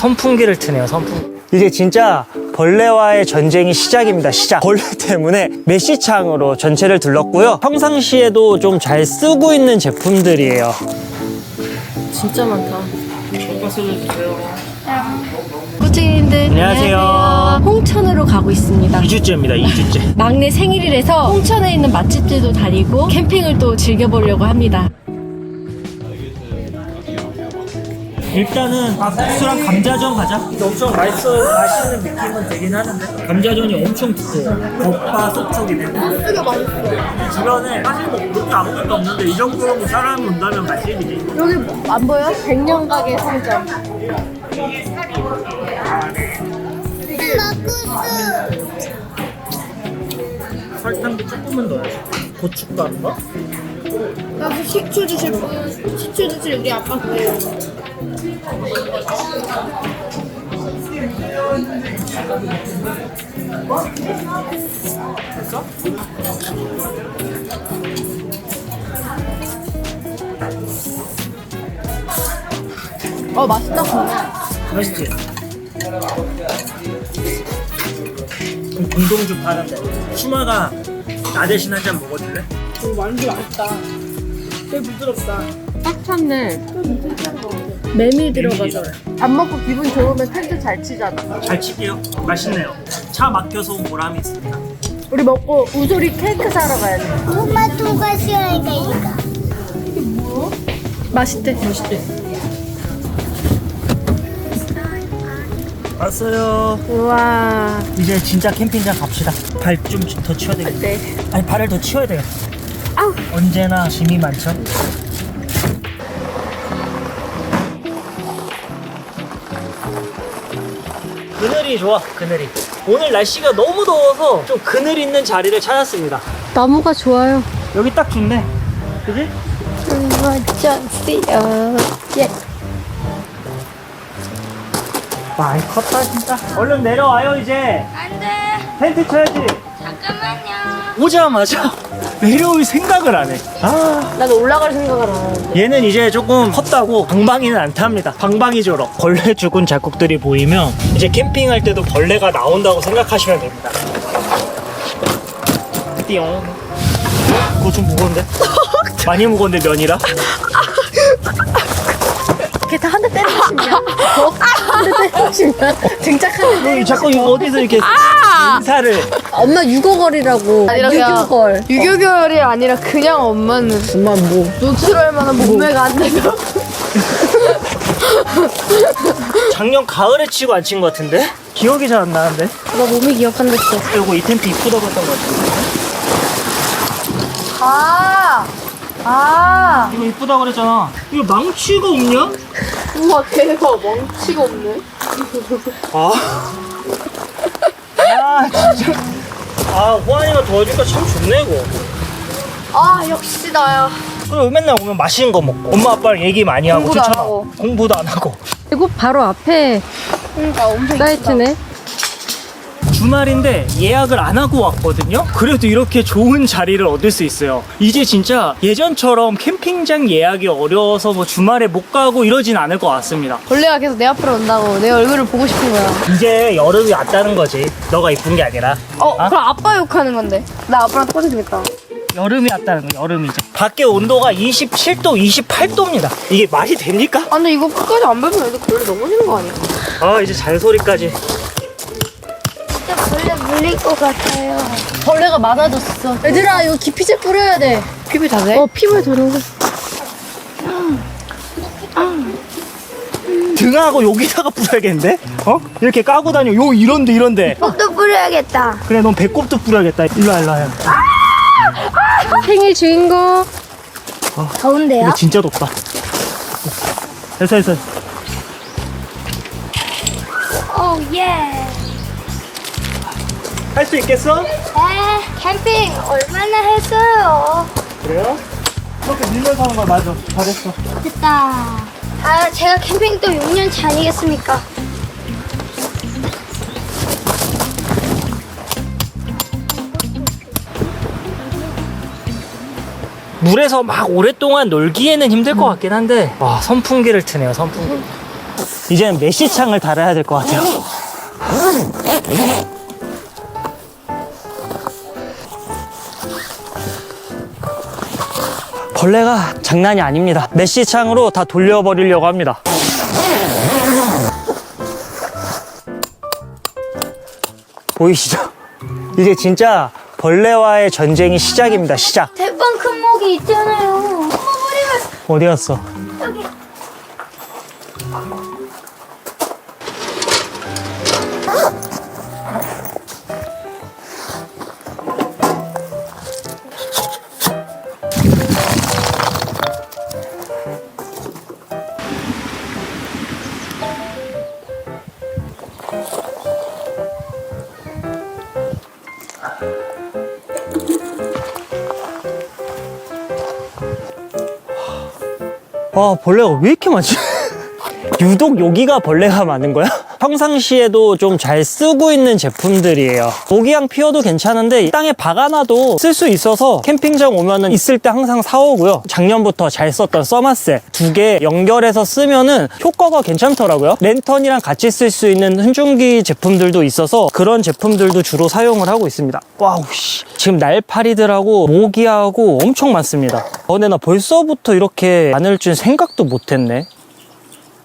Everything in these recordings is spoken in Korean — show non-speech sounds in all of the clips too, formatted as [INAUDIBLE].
선풍기를 트네요, 선풍기. 이제 진짜 벌레와의 전쟁이 시작입니다, 시작. 벌레 때문에 메시창으로 전체를 둘렀고요. 평상시에도 좀 잘 쓰고 있는 제품들이에요. 진짜 많다. 구찌님들 안녕하세요. 홍천으로 가고 있습니다. 2주째입니다, 2주째. [LAUGHS] 막내 생일이라서 홍천에 있는 맛집들도 다니고 캠핑을 또 즐겨보려고 합니다. 일단은 국수랑 감자전 가자. 엄청 맛있어, 맛있는 느낌은 되긴 하는데. 감자전이 엄청 두꺼워. 겉바 속촉이네. 국수가 맛있어. 주변에 사실 뭐 그렇게 아무것도 없는데 이 정도로 사람이 온다면 맛집이지. 여기 안 보여? 백년 가게 상점. 설탕도 조금은 넣어야지. 고춧가루인가? 여기 식초 주실 분, 식초 주실 우리 아빠 거예요. 됐어? 어 맛있다. 맛있지? 그럼 공동주 파는데 추마가 나 대신 한 잔 먹어줄래? 완전 맛있다. 되게 부드럽다. 딱 찼네. 메밀 들어가서. 밥 먹고 기분 좋으면 텐트 잘 치잖아. 잘 칠게요. 맛있네요. 차 막혀서 온 보람이 있습니다. 우리 먹고 우소리 케이크 사러 가야 돼. 토마토가 싫어하니까 이거. 맛있대. 맛있대. 왔어요. 우와. 이제 진짜 캠핑장 갑시다. 발 좀 더 치워야 되겠다. 네. 아니 발을 더 치워야 되겠다. 아우. 언제나 짐이 많죠. 그늘이 좋아, 그늘이. 오늘 날씨가 너무 더워서 좀 그늘 있는 자리를 찾았습니다. 나무가 좋아요. 여기 딱 좋네. 그지? 완전씨요. 예. 많이 컸다, 진짜. 얼른 내려와요, 이제. 안 돼. 텐트 쳐야지. 잠깐만요. 오자마자 내려올 생각을 안 해. 아. 나도 올라갈 생각을 안 해. 얘는 이제 조금 컸다고 방방이는 안 탑니다. 방방이 졸어. 벌레 죽은 자국들이 보이면 이제 캠핑할 때도 벌레가 나온다고 생각하시면 됩니다. 띠용. 그거 좀 무거운데? [LAUGHS] 많이 무거운데 면이라? 걔 다 한 대 때 어? 등짝한 대너 자꾸 이거 어디서 이렇게 인사를 엄마 유고걸이라고. 아니라 유교걸. 유교걸이 아니라 그냥 엄마는. 엄마 뭐? 노출할 만한 몸매가 안 돼서. 작년 가을에 치고 안 친 것 같은데? 기억이 잘 안 나는데? 나 몸이 기억한댔어. 그리고 이 텐트 이쁘다고 했던 것 같은데? 아! 아! 이거 이쁘다고 그랬잖아. 이거 망치가 없냐? 우와, 대박. 멍치가 없네. 아. 아, 진짜. 아, 호환이가 도와주니까 참 좋네, 이거. 아, 역시 나야. 그리고 맨날 오면 맛있는 거 먹고 엄마 아빠랑 얘기 많이 하고 공부도 안 추천하고. 하고. 공부도 안 하고 이거 바로 앞에 그러니까 엄청 사이트네. 주말인데 예약을 안 하고 왔거든요 그래도 이렇게 좋은 자리를 얻을 수 있어요 이제 진짜 예전처럼 캠핑장 예약이 어려워서 뭐 주말에 못 가고 이러진 않을 것 같습니다 벌레가 계속 내 앞으로 온다고 내 얼굴을 보고 싶은 거야. 이제 여름이 왔다는 거지 너가 이쁜 게 아니라 어, 아? 그럼 아빠 욕하는 건데. 나 아빠랑 똑같이 되겠다. 여름이 왔다는 거 여름이 이제 밖에 온도가 27도 28도입니다 이게 말이 됩니까? 아, 근데 이거 끝까지 안 밟으면 애들 벌레 넘어지는 거 아니야? 아 이제 잔소리까지 벌레 물릴 것 같아요. 벌레가 많아졌어. 얘들아, 이거 기피제 뿌려야 돼. 피부에 다 돼? 어 피부에 도는 거. 등하고 여기다가 뿌려야겠는데? 어? 이렇게 까고 다녀 요 이런데 이런데 또 뿌려야겠다. 그래 넌 배꼽도 뿌려야겠다 일로 와 일로와 형. 생일 주인공. 더운데요? 이거 진짜 덥다 됐어 됐어 오 예. 할 수 있겠어? 에 캠핑 얼마나 했어요? 그래요? 그렇게 밀면서 하는 걸 맞아 잘했어 됐다. 아 제가 캠핑 또 6년 차 아니겠습니까? 물에서 막 오랫동안 놀기에는 힘들 것 같긴 한데 와 선풍기를 트네요 선풍기 이제는 메시 창을 달아야 될 것 같아요. 벌레가 장난이 아닙니다. 메시창으로 다 돌려버리려고 합니다. 보이시죠? 이제 진짜 벌레와의 전쟁이 시작입니다. 시작. 대빵 큰 목이 있잖아요. 어머 머리가 어디 갔어? 아, 벌레가 왜 이렇게 많지? [LAUGHS] 유독 여기가 벌레가 많은 거야? 평상시에도 좀 잘 쓰고 있는 제품들이에요. 모기향 피워도 괜찮은데 땅에 박아놔도 쓸 수 있어서 캠핑장 오면은 있을 때 항상 사오고요. 작년부터 잘 썼던 써마세 두개 연결해서 쓰면은 효과가 괜찮더라고요. 랜턴이랑 같이 쓸 수 있는 흔중기 제품들도 있어서 그런 제품들도 주로 사용을 하고 있습니다. 와우 씨. 지금 날파리들하고 모기하고 엄청 많습니다. 어, 근데 나 벌써부터 이렇게 많을 줄 생각도 못했네.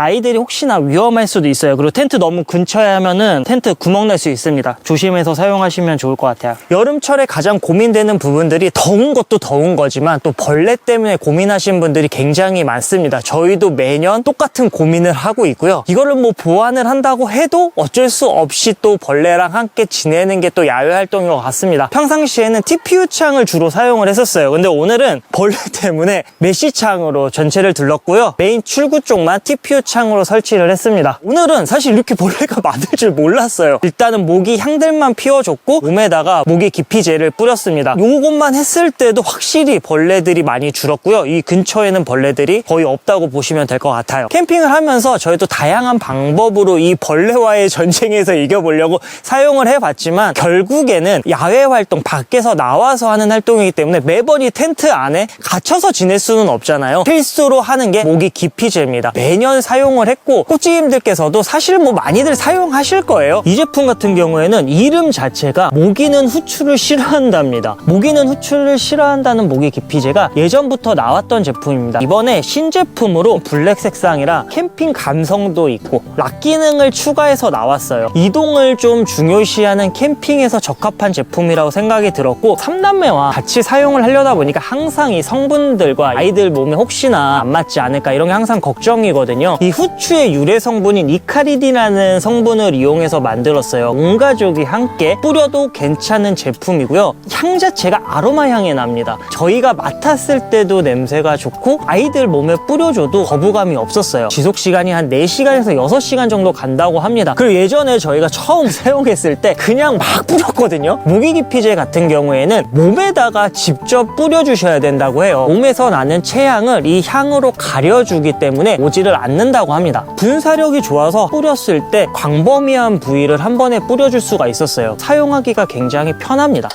아이들이 혹시나 위험할 수도 있어요. 그리고 텐트 너무 근처에 하면은 텐트 구멍 날 수 있습니다. 조심해서 사용하시면 좋을 것 같아요. 여름철에 가장 고민되는 부분들이 더운 것도 더운 거지만 또 벌레 때문에 고민하신 분들이 굉장히 많습니다. 저희도 매년 똑같은 고민을 하고 있고요. 이거를 뭐 보완을 한다고 해도 어쩔 수 없이 또 벌레랑 함께 지내는 게 또 야외 활동인 것 같습니다. 평상시에는 TPU 창을 주로 사용을 했었어요. 근데 오늘은 벌레 때문에 메시 창으로 전체를 둘렀고요. 메인 출구 쪽만 TPU 창으로 설치를 했습니다. 오늘은 사실 이렇게 벌레가 [LAUGHS] 많을 줄 몰랐어요. 일단은 모기 향들만 피워줬고 몸에다가 모기 기피제를 뿌렸습니다. 요것만 했을 때도 확실히 벌레들이 많이 줄었고요. 이 근처에는 벌레들이 거의 없다고 보시면 될 것 같아요. 캠핑을 하면서 저희도 다양한 방법으로 이 벌레와의 [LAUGHS] 전쟁에서 이겨보려고 사용을 해봤지만 결국에는 야외 활동 밖에서 나와서 하는 활동이기 때문에 매번 이 텐트 안에 갇혀서 지낼 수는 없잖아요. 필수로 하는 게 모기 기피제입니다. 매년 사용 을 했고 꽃지님들께서도 사실 뭐 많이들 사용하실 거예요. 이 제품 같은 경우에는 이름 자체가 모기는 후추를 싫어한답니다. 모기는 후추를 싫어한다는 모기 기피제가 예전부터 나왔던 제품입니다. 이번에 신제품으로 블랙 색상이라 캠핑 감성도 있고 락 기능을 추가해서 나왔어요. 이동을 좀 중요시하는 캠핑에서 적합한 제품이라고 생각이 들었고 3남매와 같이 사용을 하려다 보니까 항상 이 성분들과 아이들 몸에 혹시나 안 맞지 않을까 이런 게 항상 걱정이거든요. 이 후추의 유래 성분인 이카리딘이라는 성분을 이용해서 만들었어요. 온 가족이 함께 뿌려도 괜찮은 제품이고요. 향 자체가 아로마 향이 납니다. 저희가 맡았을 때도 냄새가 좋고 아이들 몸에 뿌려줘도 거부감이 없었어요. 지속 시간이 한 4시간에서 6시간 정도 간다고 합니다. 그리고 예전에 저희가 처음 [LAUGHS] 사용했을 때 그냥 막 뿌렸거든요. 모기 기피제 같은 경우에는 몸에다가 직접 뿌려주셔야 된다고 해요. 몸에서 나는 체향을 이 향으로 가려주기 때문에 오지를 않는 다고 합니다. 분사력이 좋아서 뿌렸을 때 광범위한 부위를 한 번에 뿌려줄 수가 있었어요. 사용하기가 굉장히 편합니다.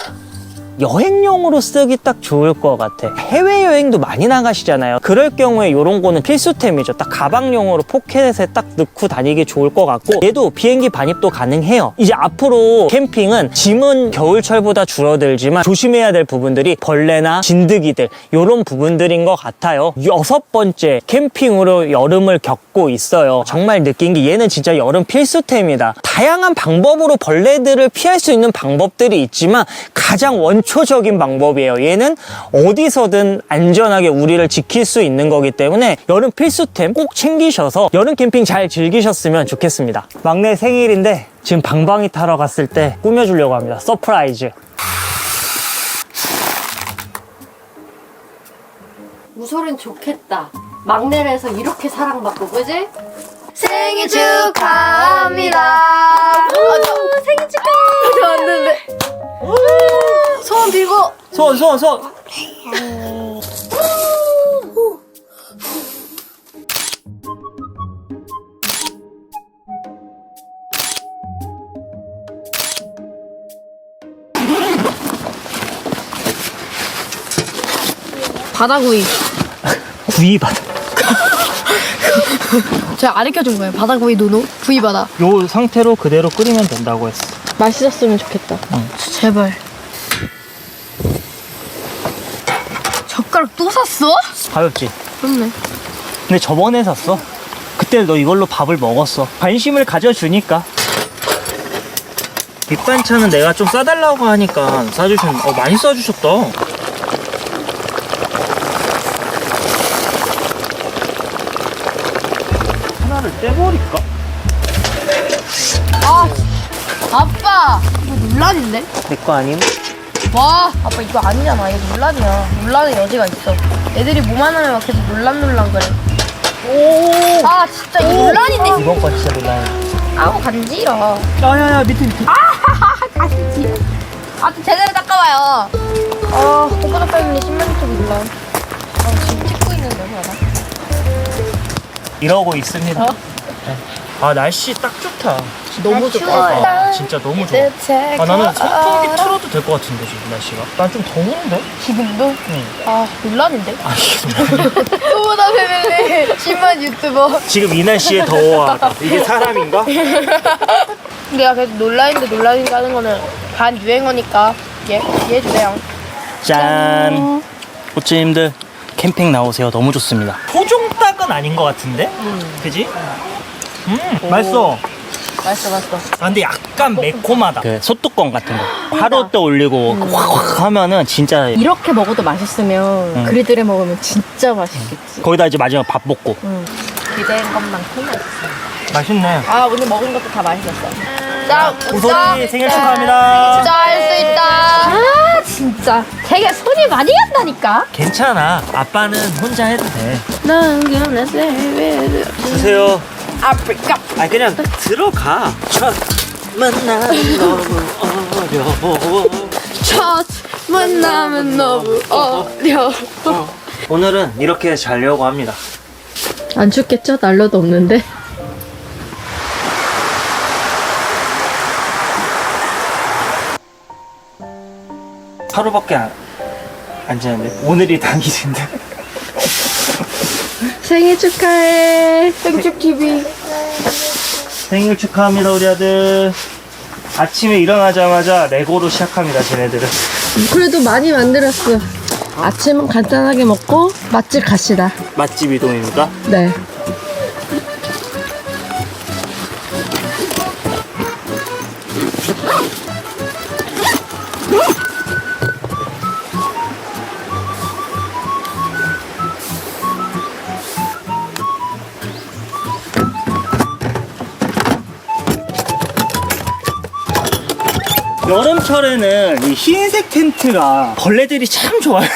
여행용으로 쓰기 딱 좋을 것 같아. 해외여행도 많이 나가시잖아요. 그럴 경우에 이런 거는 필수템이죠. 딱 가방용으로 포켓에 딱 넣고 다니기 좋을 것 같고 얘도 비행기 반입도 가능해요. 이제 앞으로 캠핑은 짐은 겨울철보다 줄어들지만 조심해야 될 부분들이 벌레나 진드기들 이런 부분들인 것 같아요. 여섯 번째 캠핑으로 여름을 겪고 있어요. 정말 느낀 게 얘는 진짜 여름 필수템이다. 다양한 방법으로 벌레들을 피할 수 있는 방법들이 있지만 가장 원 초적인 방법이에요. 얘는 어디서든 안전하게 우리를 지킬 수 있는 거기 때문에 여름 필수템 꼭 챙기셔서 여름 캠핑 잘 즐기셨으면 좋겠습니다. 막내 생일인데 지금 방방이 타러 갔을 때 꾸며주려고 합니다. 서프라이즈. 우설은 좋겠다. 막내라서 이렇게 사랑받고, 그지? 생일 축하합니다. 생일 축하. 왔는데. 소원 빌고. 손, 손, 손. 바다구이. 구이받아. 제가 안 익혀준 거예요. 바다 구이 노노 구이 바다. 요 상태로 그대로 끓이면 된다고 했어. 맛있었으면 좋겠다. 제발. 젓가락 또 샀어? 가볍지? 그렇네. 근데 저번에 샀어. 그때 너 이걸로 밥을 먹었어. 관심을 가져주니까. 밑반찬은 내가 좀 싸달라고 하니까 싸주셨, 어, 많이 싸주셨다. 하나를 떼버릴까? 아빠 이거 논란인데? 내 거 아님? 와 아빠 이거 아니잖아. 이거 논란이야. 논란의 여지가 있어. 애들이 뭐만 하면 막 계속 논란 논란 그래. 오! 아 진짜 이거 논란인데. 이번 거 진짜 놀라요. 아우 간지러. 야야야 밑에 밑에. [LAUGHS] 간지러. 아좀 제대로 닦아봐요. 아 오빠도 빼면 10만 쪽 논란. 아 지금 찍고 있는데 봐라. 이러고 있습니다. 어? 네. 아 날씨 딱 좋다. 너무 좋아. 아, 진짜 너무 좋아. 아 나는 선풍기 틀어도 될 것 같은데 지금 날씨가. 난 좀 더운데? 지금도? 응. 아 논란인데? 아 이게 뭐야? 또보다 패밀리 10만 유튜버. 지금 이 날씨에 더워하다. 이게 [LAUGHS] 사람인가? 내가 계속 논란인데 논란인데 하는 거는 반 유행어니까 예, 이해해주세요. 짠. 호찌님들 캠핑 나오세요. 너무 좋습니다. 토종닭은 아닌 것 같은데? 그지? 음 맛있어. 맛있어 맛있어. 아, 근데 약간 매콤하다. 그 소뚜껑 같은 거. 하루 때 올리고 확확 하면은 진짜 이렇게 먹어도 맛있으면 그리들에 먹으면 진짜 맛있겠지. 거기다 이제 마지막 밥 볶고. 기대한 것만큼 맛있어. 맛있네. 아 오늘 먹은 것도 다 맛있었어. 자, 우소리 생일 축하합니다. 진짜 할 수 있다. 아 진짜 되게 손이 많이 간다니까. 괜찮아. 아빠는 혼자 해도 돼. 드세요. 아프리카. 아니 그냥 들어가. 첫 만남 너무 어려워. 첫 만나면 너무 어려워. 오늘은 이렇게 자려고 합니다. 안 춥겠죠? 난로도 없는데. 하루밖에 안, 안 지났는데 오늘이 당일인데. 생일 축하해. 생축 TV. 생일 축하합니다 우리 아들. 아침에 일어나자마자 레고로 시작합니다 쟤네들은. 그래도 많이 만들었어. 아침은 간단하게 먹고 맛집 갑시다. 맛집 이동입니까? 네. 여름철에는 이 흰색 텐트가 벌레들이 참 좋아요.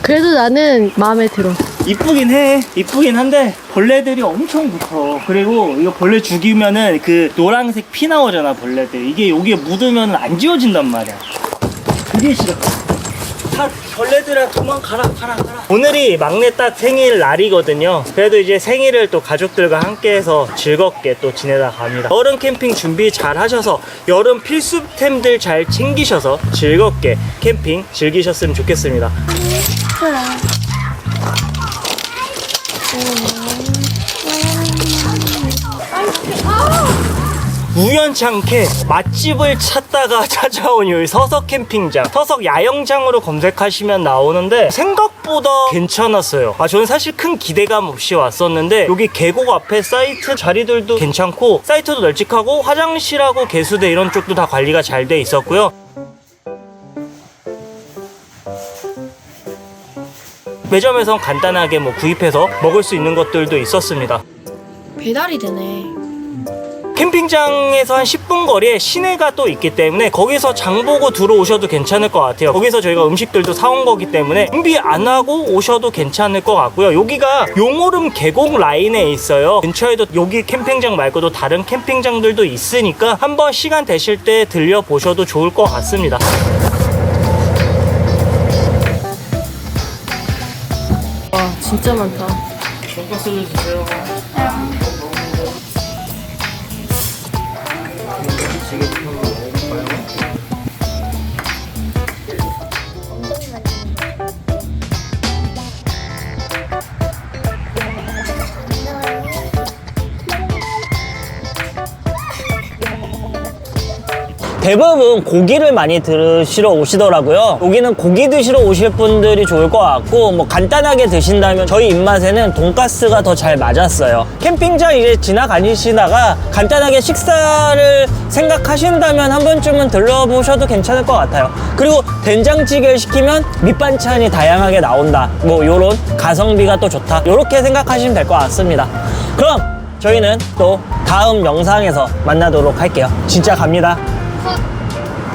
그래도 나는 마음에 들어. 이쁘긴 해. 이쁘긴 한데 벌레들이 엄청 붙어. 그리고 이거 벌레 죽이면은 그 노란색 피 나오잖아 벌레들. 이게 여기에 묻으면 안 지워진단 말이야. 그게 싫어. 다 벌레들아 도망가라 가라 가라. 오늘이 막내 딸 생일 날이거든요. 그래도 이제 생일을 또 가족들과 함께해서 즐겁게 또 지내다 갑니다. 여름 캠핑 준비 잘 하셔서 여름 필수템들 잘 챙기셔서 즐겁게 캠핑 즐기셨으면 좋겠습니다. 우연찮게 맛집을 찾다가 [LAUGHS] 찾아온 여기 서석 캠핑장. 서석 야영장으로 검색하시면 나오는데 생각보다 괜찮았어요. 아 저는 사실 큰 기대감 없이 왔었는데 여기 계곡 앞에 사이트 자리들도 괜찮고 사이트도 널찍하고 화장실하고 개수대 이런 쪽도 다 관리가 잘 돼 있었고요. 매점에선 간단하게 뭐 구입해서 먹을 수 있는 것들도 있었습니다. 배달이 되네. 캠핑장에서 한 10분 거리에 시내가 또 있기 때문에 거기서 장 보고 들어오셔도 괜찮을 것 같아요. 거기서 저희가 음식들도 사온 거기 때문에 준비 안 하고 오셔도 괜찮을 것 같고요. 여기가 용오름 계곡 라인에 있어요. 근처에도 여기 캠핑장 말고도 다른 캠핑장들도 있으니까 한번 시간 되실 때 들려 보셔도 좋을 것 같습니다. 와 진짜 많다. 돈가스를 주세요. 대부분 고기를 많이 드시러 오시더라고요. 여기는 고기 드시러 오실 분들이 좋을 것 같고 뭐 간단하게 드신다면 저희 입맛에는 돈가스가 더 잘 맞았어요. 캠핑장 이제 지나가시다가 간단하게 식사를 생각하신다면 한 번쯤은 들러보셔도 괜찮을 것 같아요. 그리고 된장찌개를 시키면 밑반찬이 다양하게 나온다. 뭐 요런 가성비가 또 좋다. 요렇게 생각하시면 될 것 같습니다. 그럼 저희는 또 다음 영상에서 만나도록 할게요. 진짜 갑니다. fuck.